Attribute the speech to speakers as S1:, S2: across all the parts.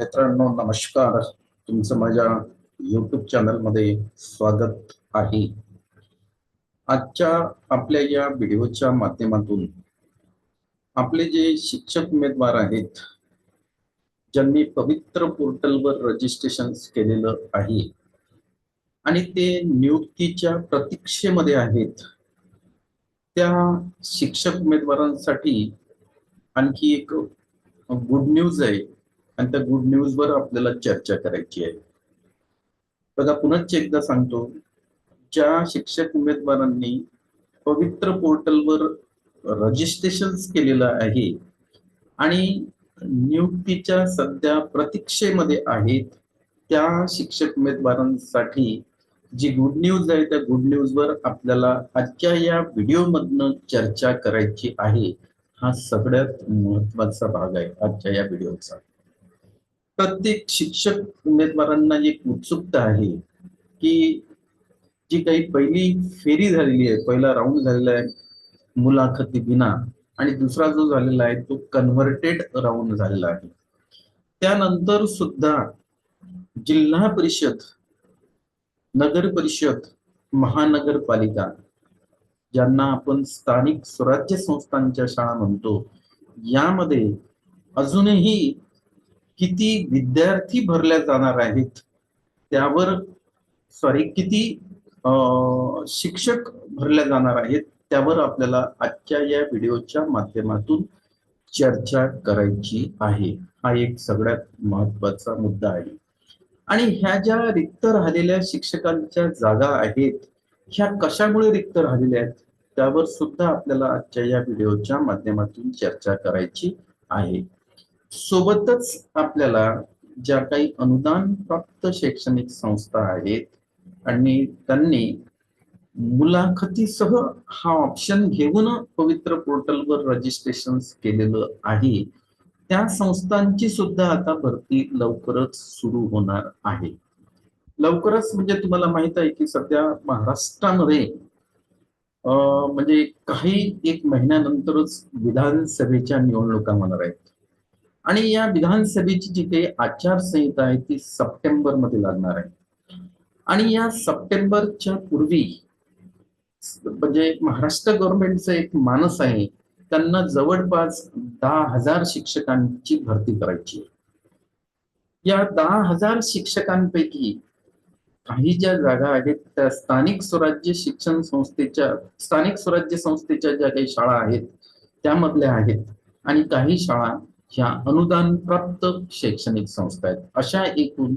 S1: मित्रांनो नमस्कार. तुमचं माझ्या युट्यूब चॅनलमध्ये स्वागत आहे. आजच्या आपल्या या व्हिडिओच्या माध्यमातून आपले जे शिक्षक उमेदवार आहेत ज्यांनी पवित्र पोर्टलवर रजिस्ट्रेशन केलेलं आहे आणि ते नियुक्तीच्या प्रतीक्षेमध्ये आहेत त्या शिक्षक उमेदवारांसाठी आणखी एक गुड न्यूज आहे. आणि त्या गुड न्यूज वर आपल्याला चर्चा करायची आहे. बघा पुनश्च एकदा सांगतो. ज्या शिक्षक उमेदवारांनी पवित्र पोर्टलवर रजिस्ट्रेशन केलेलं आहे आणि नियुक्तीच्या सध्या प्रतीक्षेमध्ये आहेत त्या शिक्षक उमेदवारांसाठी जी गुड न्यूज आहे त्या गुड न्यूज वर आपल्याला आजच्या या व्हिडिओमधनं चर्चा करायची आहे. हा सगळ्यात महत्त्वाचा भाग आहे आजच्या या व्हिडिओचा. प्रत्येक शिक्षक उमेदवारांना एक उत्सुकता आहे की जी काही पहिली फेरी झालेली आहे पहिला राऊंड झालेला आहे मुलाखती बिना आणि दुसरा जो झालेला आहे तो कन्व्हर्टेड राऊंड झालेला आहे. त्यानंतर सुद्धा जिल्हा परिषद नगर परिषद महानगरपालिका ज्यांना आपण स्थानिक स्वराज्य संस्थांच्या शाळा म्हणतो यामध्ये अजूनही किती विद्यार्थी भरल्या जाणार आहेत? त्यावर सॉरी किती शिक्षक भरल्या जाणार आहेत? त्यावर आपल्याला आजच्या या व्हिडिओच्या माध्यमातून चर्चा करायची आहे. हा एक सगळ्यात महत्त्वाचा मुद्दा आहे. आणि ह्या ज्या रिक्त राहिलेल्या शिक्षकांच्या जागा आहेत ह्या कशामुळे रिक्त राहिलेल्या आहेत? त्यावर सुद्धा आपल्याला आजच्या या व्हिडिओच्या माध्यमातून चर्चा करायची आहे. सोबतच आपल्याला ज्या काही अनुदान प्राप्त शैक्षणिक संस्था आहेत आणि त्यांनी मुलाखतीसह हा ऑप्शन घेऊन पवित्र पोर्टलवर रजिस्ट्रेशन केलेलं आहे. त्या संस्थांची सुद्धा आता भरती लवकरच सुरू होणार आहे. लवकरच म्हणजे तुम्हाला माहीत आहे की सध्या महाराष्ट्रामध्ये म्हणजे काही एक महिन्यानंतरच विधानसभेच्या निवडणुका होणार आहेत. आणि या विधानसभेची जी काही आचारसंहिता आहे ती सप्टेंबरमध्ये लागणार आहे. आणि या सप्टेंबरच्या पूर्वी म्हणजे महाराष्ट्र गव्हर्नमेंटचा एक मानस आहे त्यांना जवळपास दहा हजार शिक्षकांची भरती करायची या दहा हजार शिक्षकांपैकी काही ज्या जागा आहेत त्या स्थानिक स्वराज्य शिक्षण संस्थेच्या स्थानिक स्वराज्य संस्थेच्या ज्या काही शाळा आहेत त्यामधल्या आहेत. आणि काही शाळा ह्या अनुदान प्राप्त शैक्षणिक संस्था आहेत अशा एकूण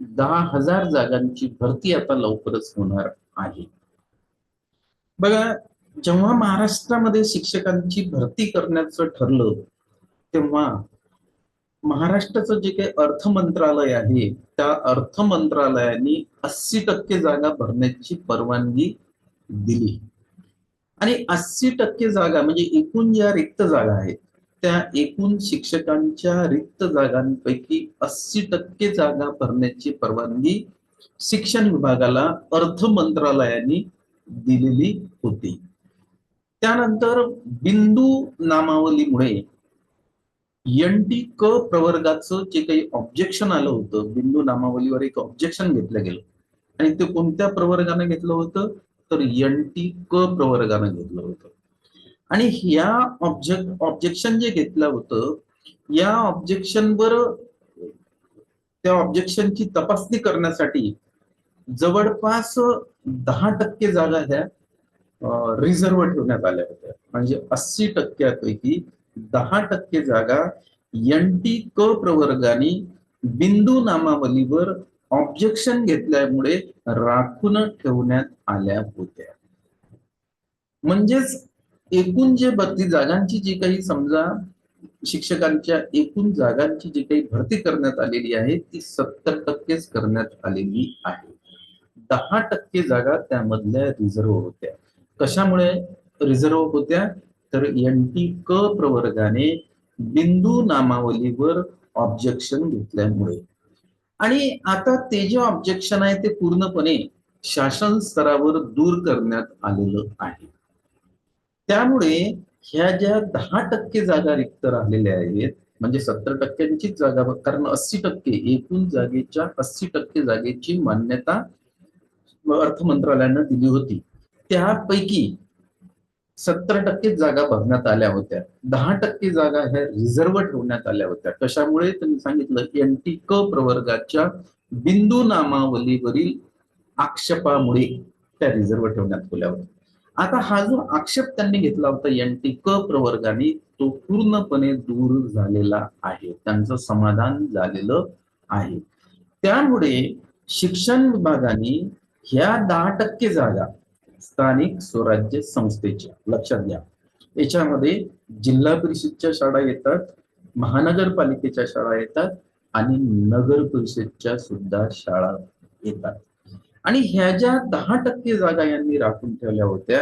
S1: दहा हजार जागांची भरती आता लवकरच होणार आहे. बघा जेव्हा महाराष्ट्रामध्ये शिक्षकांची भरती करण्याचं ठरलं तेव्हा महाराष्ट्राचं जे काही अर्थ मंत्रालय आहे त्या अर्थ मंत्रालयाने अस्सी टक्के जागा भरण्याची परवानगी दिली. आणि अस्सी टक्के जागा म्हणजे एकूण ज्या रिक्त जागा आहेत. त्या एकूण शिक्षकांच्या रिक्त जागांपैकी अस्सी टक्के जागा भरण्याची परवानगी शिक्षण विभागाला अर्थ मंत्रालयाने दिलेली होती. त्यानंतर बिंदू नामावलीमुळे एन टी क प्रवर्गाचं जे काही ऑब्जेक्शन आलं होतं बिंदू नामावलीवर एक ऑब्जेक्शन घेतलं गेलं. आणि ते कोणत्या प्रवर्गाने घेतलं होतं? तर एन टी क प्रवर्गानं घेतलं होतं. आणि या ऑब्जेक्ट ऑब्जेक्शन जे घेतलं होतं या ऑब्जेक्शनवर त्या ऑब्जेक्शनची तपासणी करण्यासाठी जवळपास दहा टक्के जागा ह्या रिझर्व ठेवण्यात आल्या होत्या. म्हणजे अस्सी टक्क्यापैकी दहा टक्के जागा एन टी क प्रवर्गाने बिंदू नामावलीवर ऑब्जेक्शन घेतल्यामुळे राखून ठेवण्यात आल्या होत्या. म्हणजेच एकूण जे भरती जागांची जी काही समजा शिक्षकांच्या एकूण जागांची जी काही भरती करण्यात आलेली आहे ती सत्तर टक्केच करण्यात आलेली आहे. दहा टक्के जागा त्यामधल्या रिझर्व होत्या. कशामुळे रिझर्व होत्या? तर एन टी क प्रवर्गाने बिंदू नामावलीवर ऑब्जेक्शन घेतल्यामुळे. आणि आता ते जे ऑब्जेक्शन आहे ते पूर्णपणे शासन स्तरावर दूर करण्यात आलेलं आहे. त्यामुळे ह्या ज्या दहा टक्के जागा रिक्त राहिलेल्या आहेत म्हणजे सत्तर टक्क्यांचीच जागा कारण अस्सी टक्के एकूण जागेच्या अस्सी टक्के जागेची मान्यता अर्थ मंत्रालयानं दिली होती. त्यापैकी सत्तर टक्के जागा भरण्यात आल्या होत्या. दहा टक्के जागा ह्या रिझर्व्ह ठेवण्यात आल्या होत्या. कशामुळे? त्यांनी सांगितलं एनटी क प्रवर्गाच्या बिंदू नामावलीवरील आक्षेपामुळे त्या रिझर्व्ह ठेवण्यात आल्या होत्या. आता हा जो आक्षेप त्यांनी घेतला होता एनटी क प्रवर्गाने तो पूर्णपणे दूर झालेला आहे. त्यांचं समाधान झालेलं आहे. त्यामुळे शिक्षण विभागाने ह्या दहा टक्के जागा स्थानिक स्वराज्य संस्थेच्या लक्षात घ्या. याच्यामध्ये जिल्हा परिषदच्या शाळा येतात महानगरपालिकेच्या शाळा येतात आणि नगर परिषदच्या सुद्धा शाळा येतात. आणि ह्या ज्या दहा टक्के जागा यांनी राखून ठेवल्या होत्या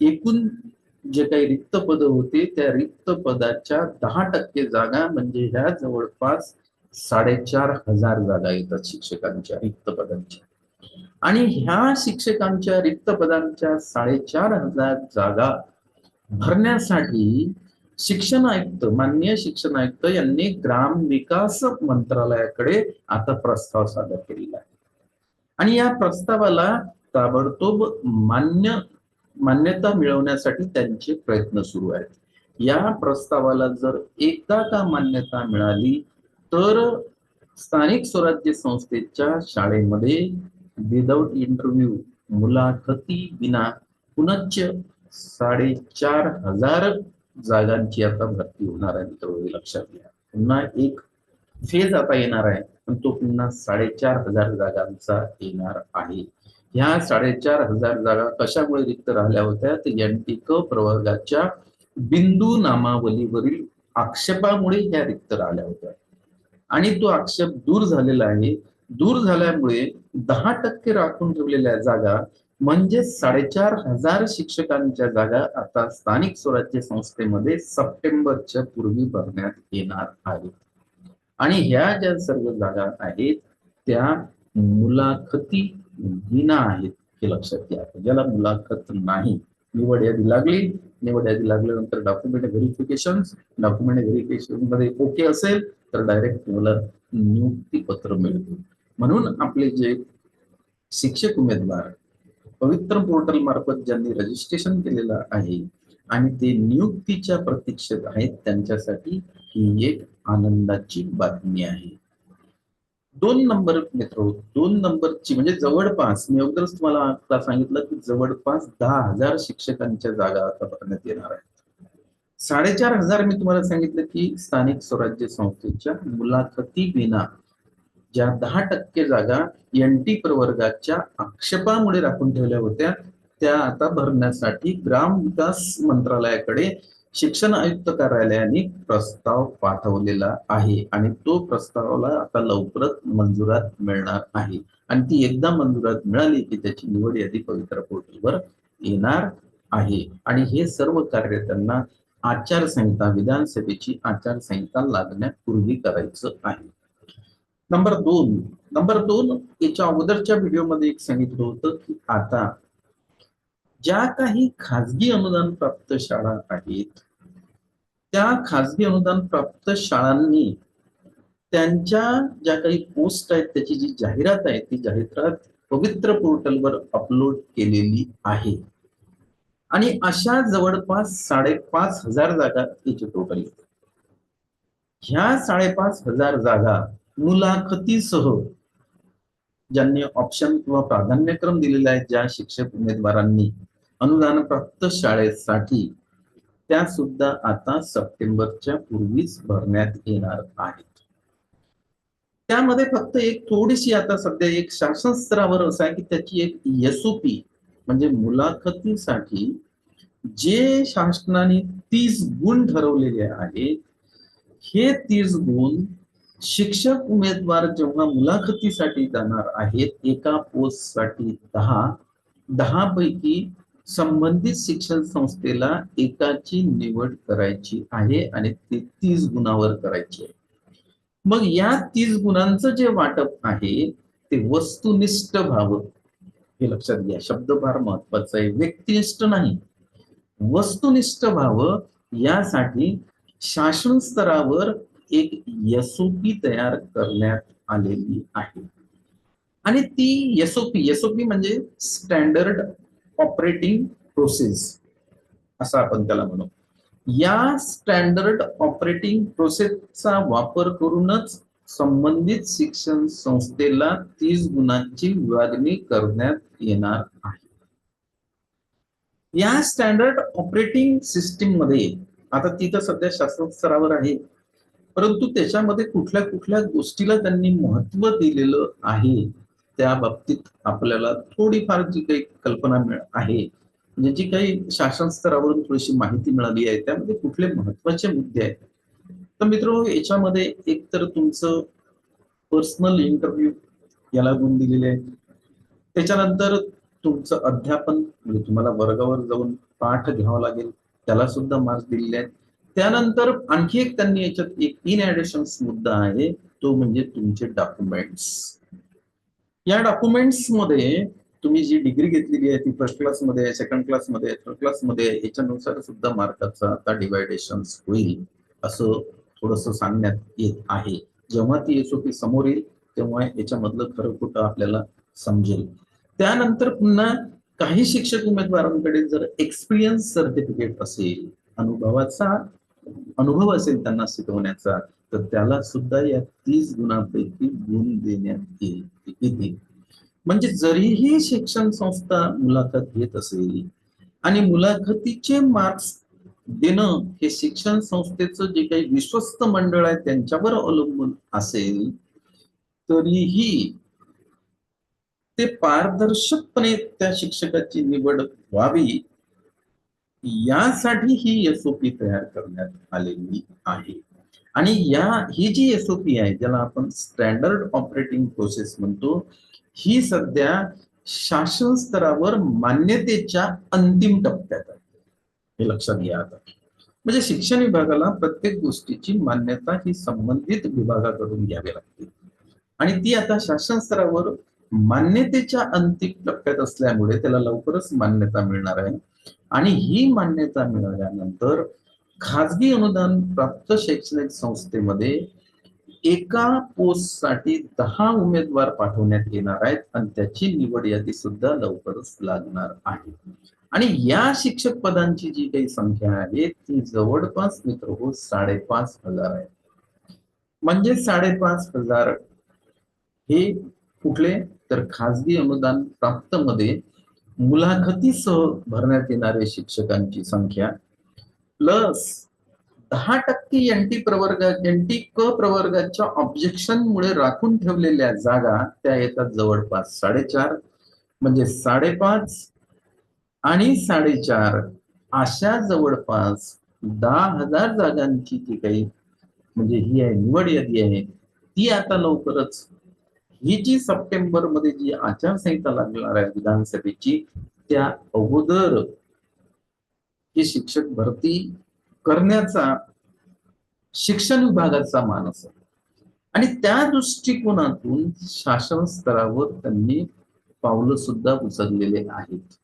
S1: एकूण जे काही रिक्त पद होते त्या रिक्त पदाच्या दहा टक्के जागा म्हणजे ह्या जवळपास साडेचार हजार जागा येतात शिक्षकांच्या रिक्त पदांच्या. आणि ह्या शिक्षकांच्या रिक्त पदांच्या साडेचार हजार जागा भरण्यासाठी शिक्षण आयुक्त माननीय शिक्षण आयुक्त यांनी ग्राम विकास मंत्रालयाकडे आता प्रस्ताव सादर केलेला आहे. आणि या प्रस्तावाला ताबडतोब मान्य मान्यता मिळवण्यासाठी त्यांचे प्रयत्न सुरू आहेत. या प्रस्तावाला जर एकदा का मान्यता मिळाली तर स्थानिक स्वराज्य संस्थेच्या शाळेमध्ये विदाउट इंटरव्ह्यू मुलाखती विना पुनच्च साडेचार हजार जागांची आता भरती होणार आहे मित्र लक्षात घ्या. पुन्हा एक फेज आता येणार आहे. पण तो पुन्हा साडेचार हजार जागांचा येणार आहे. ह्या साडेचार हजार जागा कशामुळे रिक्त राहिल्या होत्या? तर एनटी क प्रवर्गाच्या बिंदू नामावलीवरील आक्षेपामुळे ह्या रिक्त राहिल्या होत्या. आणि तो आक्षेप दूर झालेला आहे. दूर झाल्यामुळे दहा टक्के राखून ठेवलेल्या जागा म्हणजे साडेचार हजार शिक्षकांच्या जागा आता स्थानिक स्वराज्य संस्थेमध्ये सप्टेंबरच्या पूर्वी भरण्यात येणार आहेत. आणि ह्या ज्या सर्व जागा आहेत त्या मुलाखती विना आहेत हे लक्षात घ्या. ज्याला मुलाखत नाही निवड यादी लागली. निवड यादी लागल्यानंतर डॉक्युमेंट व्हेरिफिकेशन डॉक्युमेंट व्हेरिफिकेशनमध्ये ओके असेल तर डायरेक्ट तुम्हाला नियुक्ती पत्र मिळते. म्हणून आपले जे शिक्षक उमेदवार पवित्र पोर्टल मार्फत ज्यांनी रजिस्ट्रेशन केलेलं आहे आणि ते नियुक्तीच्या प्रतीक्षेत आहेत त्यांच्यासाठी ही एक आनंदाची बातमी आहे. दोन नंबर मित्र दोन नंबरची म्हणजे जवळपास मी अगोदरच तुम्हाला सांगितलं की जवळपास दहा हजार शिक्षकांच्या जागा आता भरण्यात येणार आहेत. साडेचार हजार मी तुम्हाला सांगितलं की स्थानिक स्वराज्य संस्थेच्या मुलाखती विना ज्या दहा टक्के जागा एनटी प्रवर्गाच्या आक्षेपामुळे राखून ठेवल्या होत्या त्या आता भरण्यासाठी ग्राम विकास मंत्रालयाकडे शिक्षण आयुक्त कार्यालयाने प्रस्ताव पाठवलेला आहे आणि तो प्रस्तावाला आता लवकरच मंजुरात मिळणार आहे. आणि ती एकदा मंजुरात मिळाली की त्याची निवड यादी पवित्र पोर्टलवर येणार आहे. आणि हे सर्व कार्य त्यांना आचारसंहिता विधानसभेची आचारसंहिता लागण्यापूर्वी करायचं आहे. नंबर दोन. नंबर दोन याच्या अगोदरच्या व्हिडिओमध्ये एक सांगितलं होतं की आता ज्या काही खाजगी अनुदान प्राप्त शाळा आहेत त्या खाजगी अनुदान प्राप्त शाळांनी त्यांच्या ज्या काही पोस्ट आहेत त्याची जी जाहिरात आहे ती जाहिरात पवित्र पोर्टलवर अपलोड केलेली आहे. आणि अशा जवळपास साडेपाच हजार जागा त्याची टोटल ह्या साडेपाच हजार जागा मुलाखतीसह ज्यांनी ऑप्शन किंवा प्राधान्यक्रम दिलेला आहे ज्या शिक्षक उमेदवारांनी अनुदान प्राप्त शाळेसाठी त्या सुद्धा आता सप्टेंबरच्या पूर्वीच भरण्यात येणार आहेत. त्यामध्ये फक्त एक थोडीशी आता सध्या एक शासन स्तरावर असं आहे की त्याची एक एसओपी म्हणजे मुलाखतीसाठी जे शासनाने तीस गुण ठरवलेले आहेत हे तीस गुण शिक्षक उमेदवार जेव्हा मुलाखतीसाठी जाणार आहेत एका पोस्टसाठी दहा दहा पैकी संबंधित शिक्षण संस्थेला एकाची निवड करायची आहे आणि ते तीस गुणावर करायची आहे. मग या तीस गुणांचं जे वाटप आहे ते वस्तुनिष्ठ व्हावं हे लक्षात घ्या शब्द फार महत्त्वाचा आहे. व्यक्तिनिष्ठ नाही. वस्तुनिष्ठ व्हावं यासाठी शासन स्तरावर एक एसओपी तयार करण्यात आलेली आहे. आणि ती एसओपी एसओपी म्हणजे स्टँडर्ड ऑपरेटिंग प्रोसेस असं आपण त्याला म्हणू. या स्टँडर्ड ऑपरेटिंग प्रोसेसचा वापर करूनच संबंधित शिक्षण संस्थेला तीस गुणांची विभागणी करण्यात येणार आहे. या स्टँडर्ड ऑपरेटिंग सिस्टीममध्ये आता ती तर सध्या शासन स्तरावर आहे परंतु त्याच्यामध्ये कुठल्या कुठल्या गोष्टीला त्यांनी महत्त्व दिलेलं आहे? त्या बाबतीत आपल्याला थोडीफार जी काही कल्पना आहे. म्हणजे जी काही शासन स्तरावरून थोडीशी माहिती मिळाली आहे त्यामध्ये कुठले महत्त्वाचे मुद्दे आहेत? तर मित्र याच्यामध्ये एक तर तुमचं पर्सनल इंटरव्ह्यू याला गुण दिलेले आहे त्याच्यानंतर तुमचं अध्यापन म्हणजे तुम्हाला वर्गावर जाऊन पाठ घ्यावा लागेल त्याला सुद्धा मार्क्स दिलेले आहेत. त्यानंतर आणखी एक त्यांनी याच्यात एक इन ऍडिशन मुद्दा आहे तो म्हणजे तुमचे डॉक्युमेंट्स या डॉक्युमेंट्समध्ये तुम्ही जी डिग्री घेतलेली आहे ती फर्स्ट क्लासमध्ये आहे सेकंड क्लासमध्ये थर्ड क्लासमध्ये याच्यानुसार सुद्धा मार्काचा आता डिवायडेशन होईल असं थोडस सांगण्यात येत आहे. जेव्हा ती एसओपी समोर येईल तेव्हा याच्यामधलं खरं खोटं आपल्याला समजेल. त्यानंतर पुन्हा काही शिक्षक उमेदवारांकडे जर एक्सपिरियन्स सर्टिफिकेट असेल अनुभवाचा अनुभव असेल त्यांना शिकवण्याचा तर त्याला सुद्धा या तीस गुणांपैकी गुण देण्यात येईल. म्हणजे जरीही शिक्षण संस्था मुलाखत घेत असेल आणि मुलाखतीचे मार्क्स देणं हे शिक्षण संस्थेचं जे काही विश्वस्त मंडळ आहे त्यांच्यावर अवलंबून असेल तरीही ते पारदर्शकपणे त्या शिक्षकाची निवड व्हावी यासाठी ही एसओपी तयार करण्यात आलेली आहे. आणि या ही जी एस ओपी आहे ज्याला आपण स्टँडर्ड ऑपरेटिंग प्रोसेस म्हणतो ही सध्या शासन स्तरावर मान्यतेच्या अंतिम टप्प्यात आहे. हे लक्षात घ्या आता. म्हणजे शिक्षण विभागाला प्रत्येक गोष्टीची मान्यता ही संबंधित विभागाकडून घ्यावी लागते. आणि ती आता शासन स्तरावर मान्यतेच्या अंतिम टप्प्यात असल्यामुळे त्याला लवकरच मान्यता मिळणार आहे. आणि ही मान्यता मिळाल्यानंतर खाजगी अनुदान प्राप्त शैक्षणिक संस्थेमध्ये एका पोस्टसाठी दहा उमेदवार पाठवण्यात येणार आहेत आणि त्याची निवड यादी सुद्धा लवकरच लागणार आहे. आणि या शिक्षक पदांची जी काही संख्या आहे ती जवळपास मित्र हो साडेपाच हजार आहे. म्हणजे साडेपाच हजार हे कुठले? तर खाजगी अनुदान प्राप्त मध्ये मुलाखतीसह भरण्यात येणारे शिक्षकांची संख्या प्लस दहा टक्के एनटी प्रवर्ग एनटी क प्रवर्गाच्या ऑब्जेक्शन मुळे राखून ठेवलेल्या जागा त्या येतात जवळपास साडेचार म्हणजे साडेपाच आणि साडेचार अशा जवळपास दहा हजार जागांची जी काही म्हणजे ही आहे निवड यादी आहे ती आता लवकरच ही जी सप्टेंबरमध्ये जी आचारसंहिता लागणार आहे विधानसभेची त्या अगोदर की शिक्षक भरती करण्याचा शिक्षण विभागाचा मानस आहे. आणि त्या दृष्टिकोनातून शासन स्तरावर त्यांनी पावलं सुद्धा उचललेले आहेत.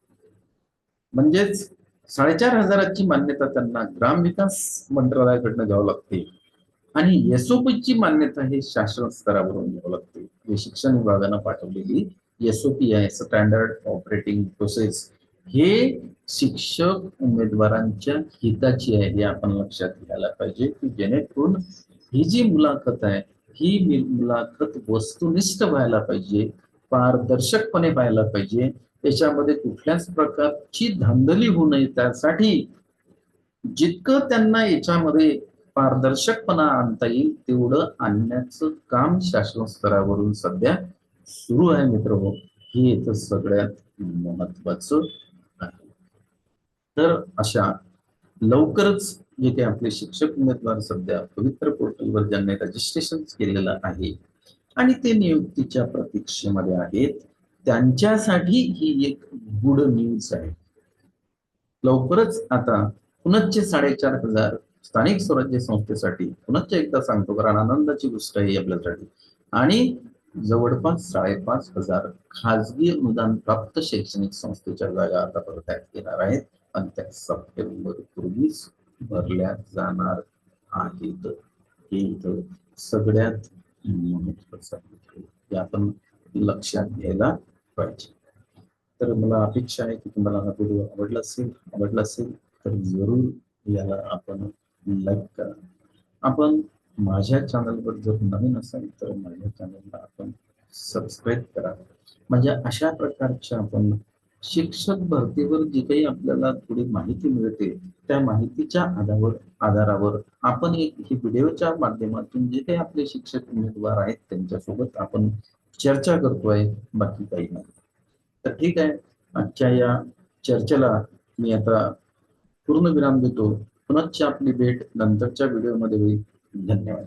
S1: म्हणजेच साडेचार हजाराची मान्यता त्यांना ग्रामविकास मंत्रालयाकडनं घ्यावं लागते. आणि एसओपीची मान्यता हे शासन स्तरावरून घ्यावं लागते. हे शिक्षण विभागानं पाठवलेली एसओपी आहे स्टँडर्ड ऑपरेटिंग प्रोसेस हे शिक्षक उमेदवारांच्या हिताची आहे हे आपण लक्षात घ्यायला पाहिजे की जेणेकरून ही जी मुलाखत आहे ही मुलाखत वस्तुनिष्ठ व्हायला पाहिजे पारदर्शकपणे व्हायला पाहिजे. त्याच्यामध्ये कुठल्याच प्रकारची धांदली होऊ नये. त्यासाठी जितकं त्यांना याच्यामध्ये पारदर्शकपणा आणता येईल तेवढं आणण्याचं काम शासन स्तरावरून सध्या सुरू आहे मित्र हे इथं सगळ्यात महत्वाचं तर अशा लवकरच जे काही आपले शिक्षक उमेदवार सध्या पवित्र पोर्टलवर ज्यांनी रजिस्ट्रेशन केलेलं आहे आणि ते नियुक्तीच्या प्रतीक्षेमध्ये आहेत त्यांच्यासाठी ही एक गुड न्यूज आहे. लवकरच आता पुनच्चे साडेचार हजार स्थानिक स्वराज्य संस्थेसाठी पुनच्च एकदा सांगतो कारण आनंदाची गोष्ट आहे आपल्यासाठी. आणि जवळपास साडेपाच हजार खाजगी अनुदान प्राप्त शैक्षणिक संस्थेच्या जागा आता परत येणार आहेत. आणि त्या सप्टेंबर पूर्वीच भरल्या जाणार आहेत. हे इथं सगळ्यात महत्वाचं हे आपण लक्षात घ्यायला पाहिजे. तर मला अपेक्षा आहे की तुम्हाला हा व्हिडिओ आवडला असेल आवडला असेल तर जरूर याला आपण लाईक करा. आपण माझ्या चॅनलवर जर नवीन असाल तर माझ्या चॅनलला आपण सबस्क्राईब करा. म्हणजे अशा प्रकारच्या आपण शिक्षक भरतीवर जी काही आपल्याला थोडी माहिती मिळते त्या माहितीच्या आधारावर आधारावर आपण एक ही व्हिडिओच्या माध्यमातून जे काही आपले शिक्षक उमेदवार आहेत त्यांच्यासोबत आपण चर्चा करतोय बाकी काही नाही. तर ठीक आहे आजच्या या चर्चेला मी आता पूर्ण विराम देतो. पुनश्च आपली भेट नंतरच्या व्हिडिओमध्ये होईल. धन्यवाद.